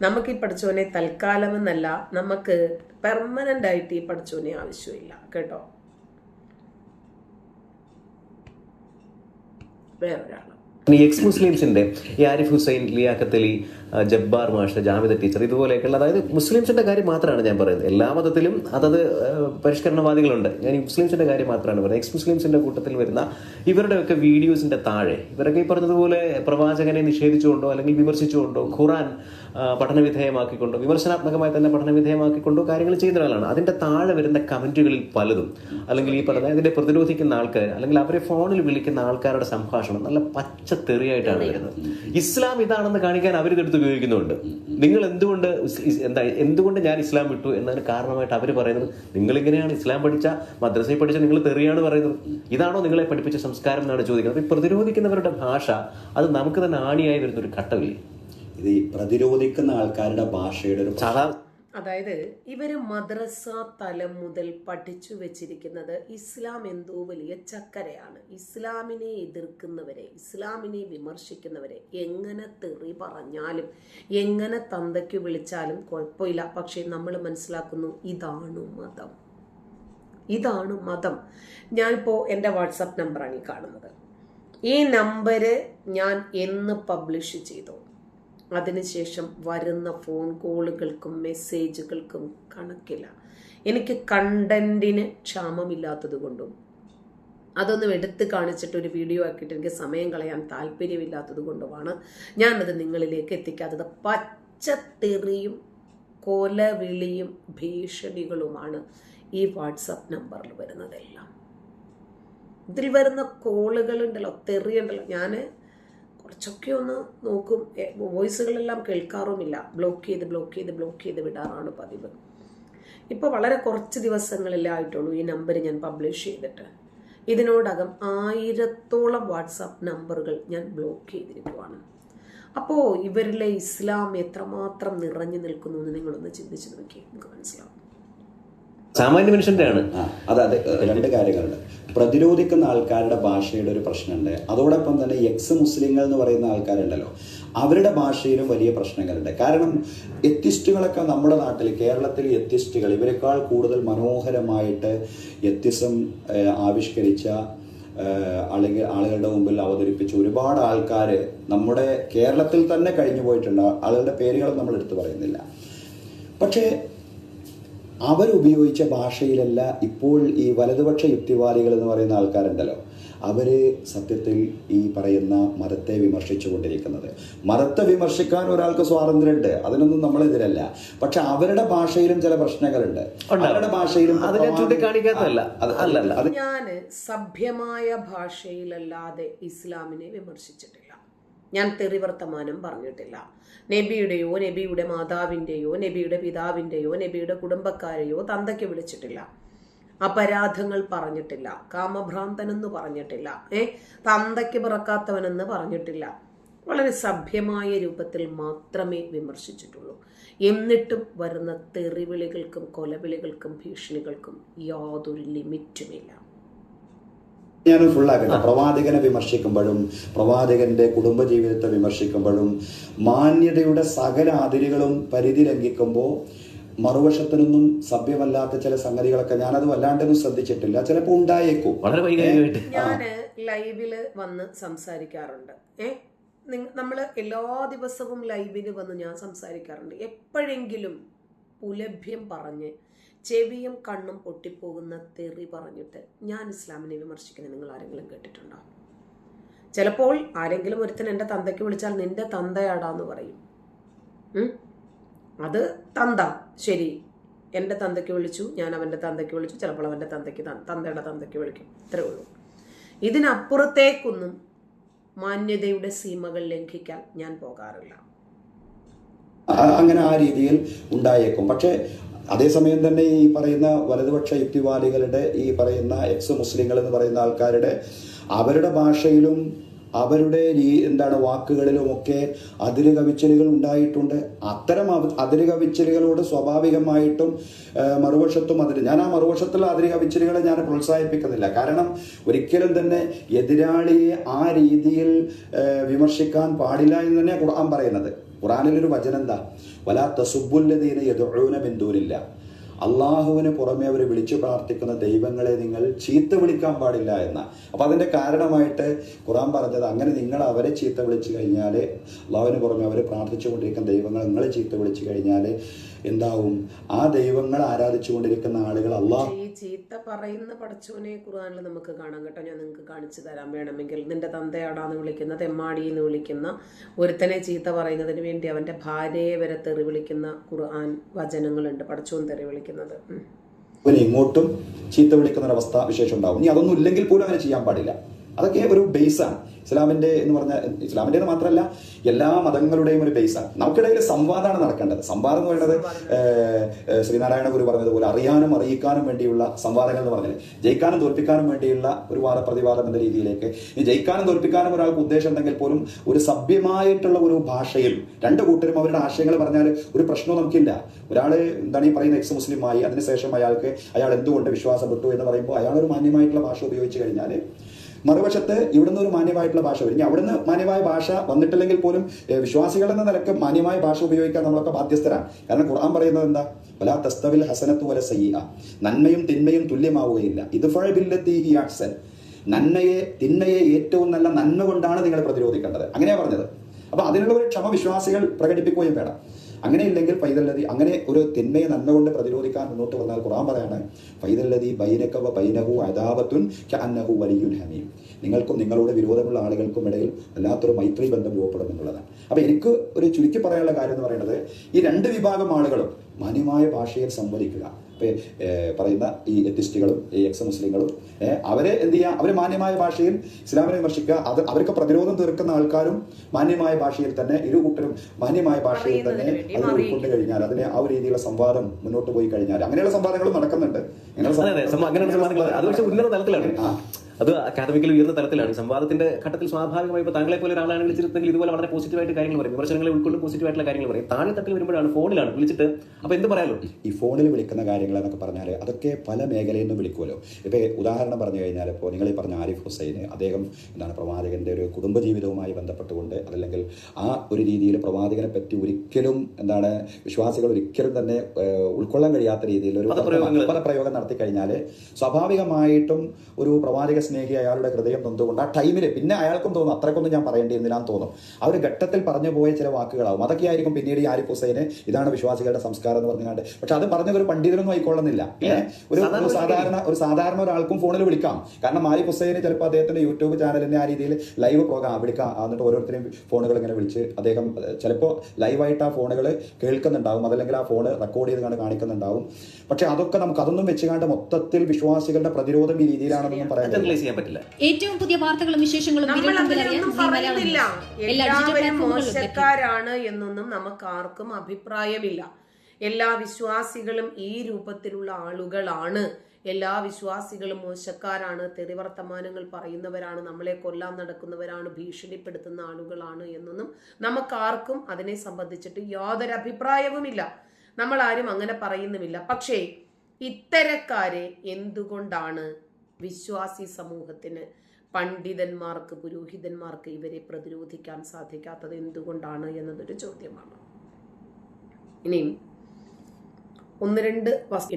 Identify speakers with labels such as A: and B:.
A: നമുക്ക് ഈ പഠിച്ചവനെ തൽക്കാലം എന്നല്ല നമുക്ക് പെർമനന്റ് ആയിട്ട് ഈ പഠിച്ചവനെ ആവശ്യമില്ല കേട്ടോ? വേറൊരാൾ.
B: ഈ എക്സ് മുസ്ലിംസിന്റെ ഈ ആരിഫ് ഹുസൈൻ ലിയാഖത്ത് ജബ്ബാർ മാഷ് ജാമിദ ടീച്ചർ ഇതുപോലെയൊക്കെയുള്ള അതായത് മുസ്ലിംസിന്റെ കാര്യം മാത്രമാണ് ഞാൻ പറയുന്നത്. എല്ലാ മതത്തിലും അതത് പരിഷ്കരണവാദികളുണ്ട്. ഞാൻ ഈ മുസ്ലിംസിന്റെ കാര്യം മാത്രമാണ് പറയുന്നത്. എക്സ് മുസ്ലിംസിന്റെ കൂട്ടത്തിൽ വരുന്ന ഇവരുടെയൊക്കെ വീഡിയോസിന്റെ താഴെ ഇവരൊക്കെ ഈ പറഞ്ഞതുപോലെ പ്രവാചകനെ നിഷേധിച്ചുകൊണ്ടോ അല്ലെങ്കിൽ വിമർശിച്ചുകൊണ്ടോ ഖുറാൻ പഠനവിധേയമാക്കിക്കൊണ്ടോ വിമർശനാത്മകമായി തന്നെ പഠനവിധേയമാക്കിക്കൊണ്ടോ കാര്യങ്ങൾ ചെയ്യുന്ന ഒരാളാണ് അതിന്റെ താഴെ വരുന്ന കമന്റുകളിൽ പലതും. അല്ലെങ്കിൽ ഈ പറഞ്ഞ ഇതിനെ പ്രതിരോധിക്കുന്ന ആൾക്കാർ അല്ലെങ്കിൽ അവരെ ഫോണിൽ വിളിക്കുന്ന ആൾക്കാരുടെ സംഭാഷണം നല്ല പച്ച തെറിയായിട്ടാണ് വരുന്നത്. ഇസ്ലാം ഇതാണെന്ന് കാണിക്കാൻ അവർ ഇതെടുത്ത് ഉപയോഗിക്കുന്നുണ്ട്. നിങ്ങൾ എന്തുകൊണ്ട് എന്താ എന്തുകൊണ്ട് ഞാൻ ഇസ്ലാം വിട്ടു എന്നതിന് കാരണമായിട്ട് അവർ പറയുന്നത് നിങ്ങളിങ്ങനെയാണ് ഇസ്ലാം പഠിച്ച മദ്രസയിൽ പഠിച്ച നിങ്ങൾ തെറിയാണ് പറയുന്നത്. ഇതാണോ നിങ്ങളെ പഠിപ്പിച്ച സംസ്കാരം എന്നാണ് ചോദിക്കുന്നത്. പ്രതിരോധിക്കുന്നവരുടെ ഭാഷ അത് നമുക്ക് തന്നെ ആണിയായി വരുന്ന ഒരു ഘട്ടമില്ലേ?
C: ഇത് പ്രതിരോധിക്കുന്ന ആൾക്കാരുടെ ഭാഷയുടെ ഒരു
B: സാധാരണ
A: അതായത് ഇവർ മദ്രസ തലം മുതൽ പഠിച്ചു വെച്ചിരിക്കുന്നത് ഇസ്ലാം എന്തോ വലിയ ചക്കരയാണ്. ഇസ്ലാമിനെ എതിർക്കുന്നവരെ ഇസ്ലാമിനെ വിമർശിക്കുന്നവരെ എങ്ങനെ തെറി പറഞ്ഞാലും എങ്ങനെ തന്തയ്ക്ക് വിളിച്ചാലും കുഴപ്പമില്ല. പക്ഷെ നമ്മൾ മനസ്സിലാക്കുന്നു ഇതാണ് മതം. ഇതാണ് മതം. ഞാനിപ്പോൾ എന്റെ വാട്സപ്പ് നമ്പറാണ് ഈ കാണുന്നത്. ഈ നമ്പര് ഞാൻ എന്ന് പബ്ലിഷ് ചെയ്തു? അതിനുശേഷം വരുന്ന ഫോൺ കോളുകൾക്കും മെസ്സേജുകൾക്കും കണക്കില്ല. എനിക്ക് കണ്ടന്റിന് ക്ഷാമമില്ലാത്തത് കൊണ്ടും അതൊന്നും എടുത്ത് കാണിച്ചിട്ട് ഒരു വീഡിയോ ആക്കിയിട്ട് എനിക്ക് സമയം കളയാൻ താല്പര്യമില്ലാത്തത് കൊണ്ടുമാണ് ഞാനത് നിങ്ങളിലേക്ക് എത്തിക്കാത്തത്. പച്ചത്തെറിയും കൊലവിളിയും ഭീഷണികളുമാണ് ഈ വാട്സപ്പ് നമ്പറിൽ വരുന്നതെല്ലാം. ഇതിൽ വരുന്ന കോളുകളുണ്ടല്ലോ തെറിയുണ്ടല്ലോ ഞാൻ കുറച്ചൊക്കെ ഒന്ന് നോക്കും. വോയിസുകളെല്ലാം കേൾക്കാറുമില്ല. ബ്ലോക്ക് ചെയ്ത് ബ്ലോക്ക് ചെയ്ത് ബ്ലോക്ക് ചെയ്ത് വിടാറാണ് പതിവ്. ഇപ്പോൾ വളരെ കുറച്ച് ദിവസങ്ങളിലേ ആയിട്ടുള്ളൂ ഈ നമ്പർ ഞാൻ പബ്ലിഷ് ചെയ്തിട്ട്. ഇതിനോടകം ആയിരത്തോളം വാട്സാപ്പ് നമ്പറുകൾ ഞാൻ ബ്ലോക്ക് ചെയ്തിരിക്കുവാണ്. അപ്പോൾ ഇവരിലെ ഇസ്ലാം എത്രമാത്രം നിറഞ്ഞു നിൽക്കുന്നു എന്ന് നിങ്ങളൊന്ന് ചിന്തിച്ച് നോക്കി നമുക്ക് മനസ്സിലാവും.
B: സാമാന്യ മനുഷ്യന്റെ ആണ്
C: ആ അതെ അത് രണ്ട് കാര്യങ്ങളുണ്ട്. പ്രതിരോധിക്കുന്ന ആൾക്കാരുടെ ഭാഷയുടെ ഒരു പ്രശ്നമുണ്ട്. അതോടൊപ്പം തന്നെ എക്സ് മുസ്ലിങ്ങൾ എന്ന് പറയുന്ന ആൾക്കാരുണ്ടല്ലോ. അവരുടെ ഭാഷയിലും വലിയ പ്രശ്നങ്ങളുണ്ട്. കാരണം എത്തിസ്റ്റുകളൊക്കെ നമ്മുടെ നാട്ടിൽ കേരളത്തിൽ എത്തിസ്റ്റുകൾ ഇവരെക്കാൾ കൂടുതൽ മനോഹരമായിട്ട് എത്തിസം ആവിഷ്കരിച്ച അല്ലെങ്കിൽ ആളുകളുടെ മുമ്പിൽ അവതരിപ്പിച്ച ഒരുപാട് ആൾക്കാർ നമ്മുടെ കേരളത്തിൽ തന്നെ കഴിഞ്ഞു പോയിട്ടുണ്ട്. ആളുകളുടെ പേരുകൾ നമ്മൾ എടുത്തു പറയുന്നില്ല. പക്ഷേ അവരുപയോഗിച്ച ഭാഷയിലല്ല ഇപ്പോൾ ഈ വലതുപക്ഷ യുക്തിവാദികൾ എന്ന് പറയുന്ന ആൾക്കാരുണ്ടല്ലോ. അവർ സത്യത്തിൽ ഈ പറയുന്ന മതത്തെ വിമർശിച്ചു കൊണ്ടിരിക്കുന്നത് മതത്തെ വിമർശിക്കാൻ ഒരാൾക്ക് സ്വാതന്ത്ര്യമുണ്ട്. അതിനൊന്നും നമ്മളെതിരല്ല. പക്ഷെ അവരുടെ ഭാഷയിലും ചില പ്രശ്നങ്ങളുണ്ട്. അവരുടെ ഭാഷയിലും.
B: ഞാൻ
A: സഭ്യമായ ഭാഷയിലല്ലാതെ ഇസ്ലാമിനെ വിമർശിച്ചിട്ടില്ല. ഞാൻ തെറിവർത്തമാനം പറഞ്ഞിട്ടില്ല. നബിയുടെയോ നബിയുടെ മാതാവിന്റെയോ നബിയുടെ പിതാവിന്റെയോ നബിയുടെ കുടുംബക്കാരെയോ തന്തയ്ക്ക് വിളിച്ചിട്ടില്ല. അപരാധങ്ങൾ പറഞ്ഞിട്ടില്ല. കാമഭ്രാന്തനെന്ന് പറഞ്ഞിട്ടില്ല. ഏ? തന്തയ്ക്ക് പിറക്കാത്തവനെന്ന് പറഞ്ഞിട്ടില്ല. വളരെ സഭ്യമായ രൂപത്തിൽ മാത്രമേ വിമർശിച്ചിട്ടുള്ളൂ. എന്നിട്ടും വരുന്ന തെറിവിളികൾക്കും കൊലവിളികൾക്കും ഭീഷണികൾക്കും യാതൊരു ലിമിറ്റുമില്ല.
C: ഞാൻ ഫുള്ളാക്കട്ടെ പ്രവാചകനെ വിമർശിക്കുമ്പോഴും പ്രവാചകന്റെ കുടുംബജീവിതത്തെ വിമർശിക്കുമ്പോഴും മാന്യതയുടെ സകല അതിരുകളും പരിധി ലംഘിക്കുമ്പോൾ മറുവശത്തിനൊന്നും സഭ്യമല്ലാത്ത ചില സംഗതികളൊക്കെ ഞാനത് വല്ലാണ്ടൊന്നും ശ്രദ്ധിച്ചിട്ടില്ല. ചിലപ്പോൾ ഉണ്ടായേക്കും.
A: ഞാൻ ലൈവിൽ വന്ന് സംസാരിക്കാറുണ്ട്. ഏ? നമ്മൾ എല്ലാ ദിവസവും ലൈവിൽ വന്ന് ഞാൻ സംസാരിക്കാറുണ്ട്. എപ്പോഴെങ്കിലും പുലഭ്യം പറഞ്ഞ് ചെവിയും കണ്ണും പൊട്ടിപ്പോകുന്ന തെറി പറഞ്ഞിട്ട് ഞാൻ ഇസ്ലാമിനെ വിമർശിക്കുന്നത് നിങ്ങൾ ആരെങ്കിലും കേട്ടിട്ടുണ്ടോ? ചിലപ്പോൾ ആരെങ്കിലും ഒരുത്തൻ എന്റെ തന്തയ്ക്ക് വിളിച്ചാൽ നിന്റെ തന്തയാടാന്ന് പറയും. അത് തന്ത. ശരി. എന്റെ തന്തയ്ക്ക് വിളിച്ചു ഞാൻ അവന്റെ തന്തയ്ക്ക് വിളിച്ചു ചിലപ്പോൾ അവന്റെ തന്തയ്ക്ക് തന്തയുടെ തന്തയ്ക്ക് വിളിക്കും. ഇത്രേ ഉള്ളൂ. ഇതിനപ്പുറത്തേക്കൊന്നും മാന്യതയുടെ സീമകൾ ലംഘിക്കാൻ ഞാൻ പോകാറില്ല.
C: അങ്ങനെ ആ രീതിയിൽ ഉണ്ടായേക്കും. പക്ഷേ അതേസമയം തന്നെ ഈ പറയുന്ന വലതുപക്ഷ യുക്തിവാദികളുടെ ഈ പറയുന്ന എക്സ് മുസ്ലിങ്ങൾ എന്ന് പറയുന്ന ആൾക്കാരുടെ അവരുടെ ഭാഷയിലും അവരുടെ എന്താണ് വാക്കുകളിലും ഒക്കെ അതിര് കവിച്ചലുകൾ ഉണ്ടായിട്ടുണ്ട്. അത്തരം അതിര് കവിച്ചലുകളോട് സ്വാഭാവികമായിട്ടും മറുവശത്തും അതിര് ഞാൻ ആ മറുവശത്തുള്ള അതിര് കവിച്ചലുകളെ ഞാൻ പ്രോത്സാഹിപ്പിക്കുന്നില്ല. കാരണം ഒരിക്കലും തന്നെ എതിരാളിയെ ആ രീതിയിൽ വിമർശിക്കാൻ പാടില്ല എന്ന് തന്നെ ഖുർആൻ പറയുന്നത്. ഖുറാനിലൊരു വചനം എന്താ വലാ തസുബുല്ലദീന യദുഊന മിൻ ദൂനില്ല. അള്ളാഹുവിന് പുറമെ അവർ വിളിച്ചു പ്രാർത്ഥിക്കുന്ന ദൈവങ്ങളെ നിങ്ങൾ ചീത്ത വിളിക്കാൻ പാടില്ല എന്ന. അപ്പൊ അതിന്റെ കാരണമായിട്ട് ഖുറാൻ പറഞ്ഞത് അങ്ങനെ നിങ്ങൾ അവരെ ചീത്ത വിളിച്ചു കഴിഞ്ഞാൽ അള്ളാഹുവിന് പുറമെ അവർ പ്രാർത്ഥിച്ചുകൊണ്ടിരിക്കുന്ന ദൈവങ്ങൾ നിങ്ങളെ ചീത്ത വിളിച്ചു കഴിഞ്ഞാൽ എന്താവും? ആ ദൈവങ്ങൾ ആരാധിച്ചുകൊണ്ടിരിക്കുന്ന ആളുകൾ അള്ളാഹ്
A: ചീത്ത പറയുന്ന പടച്ചോനെ ഖുർആനിൽ നമുക്ക് കാണാം കേട്ടോ. ഞാൻ നിങ്ങൾക്ക് കാണിച്ചു തരാൻ വേണമെങ്കിൽ നിന്റെ തന്തയാടാന്ന് വിളിക്കുന്ന തെമ്മാടി എന്ന് വിളിക്കുന്ന ഒരുത്തനെ ചീത്ത പറയുന്നതിന് വേണ്ടി അവന്റെ ഭാര്യയെ വരെ തെറി വിളിക്കുന്ന ഖുർആൻ വചനങ്ങളുണ്ട്. പടച്ചോൻ തെറി വിളിക്കുന്നത്.
C: ഇങ്ങോട്ടും ചീത്ത വിളിക്കുന്ന ഒരു അവസ്ഥ വിശേഷം ഉണ്ടാവും. ഇനി അതൊന്നും ഇല്ലെങ്കിൽ പോലും അങ്ങനെ ചെയ്യാൻ പാടില്ല. അതൊക്കെ ഒരു ബേസാണ് ഇസ്ലാമിന്റെ എന്ന് പറഞ്ഞാൽ ഇസ്ലാമിന്റെ മാത്രമല്ല എല്ലാ മതങ്ങളുടെയും ഒരു ബേസാണ് നമുക്കിടയിൽ സംവാദമാണ് നടക്കേണ്ടത്. സംവാദം എന്ന് പറയുന്നത് ശ്രീനാരായണ ഗുരു പറഞ്ഞതുപോലെ അറിയാനും അറിയിക്കാനും വേണ്ടിയുള്ള സംവാദങ്ങൾ എന്ന് പറഞ്ഞാൽ ജയിക്കാനും തോൽപ്പിക്കാനും വേണ്ടിയുള്ള ഒരു വാദപ്രതിവാദം എന്ന രീതിയിലേക്ക് ഈ ജയിക്കാനും തോൽപ്പിക്കാനും ഒരാൾക്ക് ഉദ്ദേശം ഉണ്ടെങ്കിൽ പോലും ഒരു സഭ്യമായിട്ടുള്ള ഒരു ഭാഷയിൽ രണ്ട് കൂട്ടരും അവരുടെ ആശയങ്ങൾ പറഞ്ഞാൽ ഒരു പ്രശ്നവും നമുക്കില്ല. ഒരാൾ എന്താണ് ഈ പറയുന്ന എക്സ് മുസ്ലിമായി അതിനുശേഷം അയാൾക്ക് അയാൾ എന്തുകൊണ്ട് വിശ്വാസം എന്ന് പറയുമ്പോൾ അയാൾ ഒരു മാന്യമായിട്ടുള്ള ഭാഷ ഉപയോഗിച്ച് കഴിഞ്ഞാൽ മറുവശത്ത് ഇവിടുന്ന് ഒരു മാന്യമായിട്ടുള്ള ഭാഷ വരും. അവിടുന്ന് മാന്യമായ ഭാഷ വന്നിട്ടില്ലെങ്കിൽ പോലും വിശ്വാസികൾ എന്ന നിലയ്ക്ക് മാന്യമായ ഭാഷ ഉപയോഗിക്കാൻ നമ്മളൊക്കെ ബാധ്യസ്ഥരാണ്. കാരണം ഖുർആൻ പറയുന്നത് എന്താ? വലാ തസ്തവിൽ ഹസനത്തു വല സയ്യ നന്മയും തിന്മയും തുല്യമാവുകയില്ല. ഇത് ഫഴബില്ലത്തി ഹി അഹ്സൻ. നന്മയെ തിന്മയെ ഏറ്റവും നല്ല നന്മ കൊണ്ടാണ് നിങ്ങൾ പ്രതിരോധിക്കേണ്ടത്. അങ്ങനെയാണ് പറഞ്ഞത്. അപ്പൊ അതിനുള്ള ഒരു ക്ഷമ വിശ്വാസികൾ പ്രകടിപ്പിക്കുകയും വേണം. അങ്ങനെയില്ലെങ്കിൽ ഫൈതല്ലതി അങ്ങനെ ഒരു തിന്മയെ നന്മ കൊണ്ട് പ്രതിരോധിക്കാൻ മുന്നോട്ട് വന്നാൽ ഖുറാൻ പറയാണ് ഫൈതല്ലതി ബൈനക്കവ ബൈനഹു അദാവത്തുൻ അന്നഹു വലിയുൻ ഹമീം. നിങ്ങൾക്കും നിങ്ങളോട് വിരോധമുള്ള ആളുകൾക്കും ഇടയിൽ വല്ലാത്തൊരു മൈത്രി ബന്ധം രൂപപ്പെടും എന്നുള്ളതാണ്. അപ്പൊ എനിക്ക് ഒരു ചുരുക്കി പറയാനുള്ള കാര്യം എന്ന് പറയുന്നത് ഈ രണ്ട് വിഭാഗം ആളുകളും മാന്യമായ ഭാഷയിൽ സംവദിക്കുക. പറയുന്ന ഈ എത്തിസ്റ്റുകളും ഈ എക്സ് മുസ്ലിങ്ങളും അവരെ എന്ത് ചെയ്യുക അവർ മാന്യമായ ഭാഷയിൽ ഇസ്ലാമിനെ വിമർശിക്കുക. അത് അവർക്ക് പ്രതിരോധം തീർക്കുന്ന ആൾക്കാരും മാന്യമായ ഭാഷയിൽ തന്നെ ഇരു കൂട്ടരും മാന്യമായ ഭാഷയിൽ തന്നെ അത് ഉൾക്കൊണ്ട് കഴിഞ്ഞാൽ അതിനെ ആ ഒരു രീതിയിലുള്ള സംവാദം മുന്നോട്ട് പോയി കഴിഞ്ഞാൽ അങ്ങനെയുള്ള സംവാദങ്ങളും നടക്കുന്നുണ്ട്. അങ്ങനെയുള്ള
B: സംവാദങ്ങൾ അത്. പക്ഷേ ഉന്നത തലത്തിലാണ്. അത് അക്കാദമിക്കൽ ഉയർന്ന തലത്തിലാണ്. ഈ സംവാദത്തിന്റെ ഘട്ടത്തിൽ സ്വാഭാവികമായി ഇപ്പോൾ താങ്കളെ പോലെ ഒരാളാണ് വിളിച്ചിരുന്നെങ്കിൽ ഇതുപോലെ വളരെ പോസിറ്റീവായിട്ട് കാര്യങ്ങൾ പറയും. വിമർശനങ്ങളെ ഉൾക്കൊണ്ട് പോസിറ്റീവായിട്ടുള്ള കാര്യങ്ങൾ പറയും. താഴെ തട്ടിൽ വരുമ്പോഴാണ് ഫോണിലാണ് വിളിച്ചിട്ട്. അപ്പൊ എന്ത് പറയാലോ?
C: ഈ ഫോണിൽ വിളിക്കുന്ന കാര്യങ്ങൾ എന്നൊക്കെ പറഞ്ഞാൽ അതൊക്കെ പല മേഖലയിൽ നിന്നും വിളിക്കുമല്ലോ. ഇപ്പോൾ ഉദാഹരണം പറഞ്ഞു കഴിഞ്ഞാൽ ഇപ്പോൾ നിങ്ങൾ ഈ പറഞ്ഞ ആരിഫ് ഹുസൈൻ അദ്ദേഹം എന്താണ് പ്രവാചകന്റെ ഒരു കുടുംബ ജീവിതവുമായി ബന്ധപ്പെട്ടുകൊണ്ട് അതല്ലെങ്കിൽ ആ ഒരു രീതിയിൽ പ്രവാചകനെ പറ്റി ഒരിക്കലും എന്താണ് വിശ്വാസികൾ ഒരിക്കലും തന്നെ ഉൾക്കൊള്ളാൻ കഴിയാത്ത രീതിയിൽ ഒരു
B: പ്രയോഗം
C: പദപ്രയോഗം നടത്തി കഴിഞ്ഞാൽ സ്വാഭാവികമായിട്ടും ഒരു പ്രവാചക സ്നേഹി അയാളുടെ ഹൃദയം നൊന്തുകൊണ്ട് ആ ടൈമിൽ പിന്നെ അയാൾക്കും തോന്നും അത്രക്കൊന്നും ഞാൻ പറയേണ്ടിയിരുന്നില്ല എന്ന് തോന്നും. ആ ഒരു ഘട്ടത്തിൽ പറഞ്ഞു പോയ ചില വാക്കുകളാവും. അതൊക്കെ ആയിരിക്കും പിന്നീട് ഈ ആരിഫ് ഹുസൈന് ഇതാണ് വിശ്വാസികളുടെ സംസ്കാരം എന്ന് പറഞ്ഞുകൊണ്ട്. പക്ഷെ അത് പറഞ്ഞത് ഒരു പണ്ഡിതനൊന്നും ആയിക്കൊള്ളുന്നില്ല? ഒരു
B: സാധാരണ
C: ഒരു സാധാരണ ഒരു സാധാരണ ഒരാൾക്കും ഫോണിൽ വിളിക്കാം. കാരണം ആരിഫ് ഹുസൈന് ചിലപ്പോൾ അദ്ദേഹത്തിന്റെ യൂട്യൂബ് ചാനലിന്റെ ആ രീതിയിൽ ലൈവ് പ്രോഗ്രാം വിളിക്കാം. എന്നിട്ട് ഓരോരുത്തരെയും ഫോണുകൾ ഇങ്ങനെ വിളിച്ച് അദ്ദേഹം ചിലപ്പോൾ ലൈവായിട്ട് ആ ഫോണുകൾ കേൾക്കുന്നുണ്ടാവും. അതല്ലെങ്കിൽ ആ ഫോൺ റെക്കോർഡ് ചെയ്ത് കണ്ട് കാണിക്കുന്നുണ്ടാവും. പക്ഷെ അതൊക്കെ നമുക്ക് അതൊന്നും വെച്ചുകാണ്ട് മൊത്തത്തിൽ വിശ്വാസികളുടെ പ്രതിരോധം ഈ രീതിയിലാണെന്നൊന്നും പറയാൻ കഴിയില്ല.
B: ചെയ്യാൻ പറ്റില്ല.
D: ഏറ്റവും പുതിയ വാർത്തകളും വിശേഷങ്ങളും
A: എല്ലാവരും മോശക്കാരാണ് എന്നൊന്നും നമുക്ക് ആർക്കും അഭിപ്രായമില്ല. എല്ലാ വിശ്വാസികളും ഈ രൂപത്തിലുള്ള ആളുകളാണ്. എല്ലാ വിശ്വാസികളും മോശക്കാരാണ്. തെറിവർത്തമാനങ്ങൾ പറയുന്നവരാണ്. നമ്മളെ കൊല്ലാൻ നടക്കുന്നവരാണ്. ഭീഷണിപ്പെടുത്തുന്ന ആളുകളാണ് എന്നൊന്നും നമുക്കാർക്കും അതിനെ സംബന്ധിച്ചിട്ട് യാതൊരു അഭിപ്രായവുമില്ല. നമ്മൾ ആരും അങ്ങനെ പറയുന്നുമില്ല. പക്ഷേ ഇത്തരക്കാരെ എന്തുകൊണ്ടാണ് വിശ്വാസി സമൂഹത്തിന് പണ്ഡിതന്മാർക്ക് പുരോഹിതന്മാർക്ക് ഇവരെ പ്രതിരോധിക്കാൻ സാധിക്കാത്തത് എന്തുകൊണ്ടാണ് എന്നതൊരു ചോദ്യമാണ്. ഇനിയും ഒന്ന് രണ്ട് വസ്തു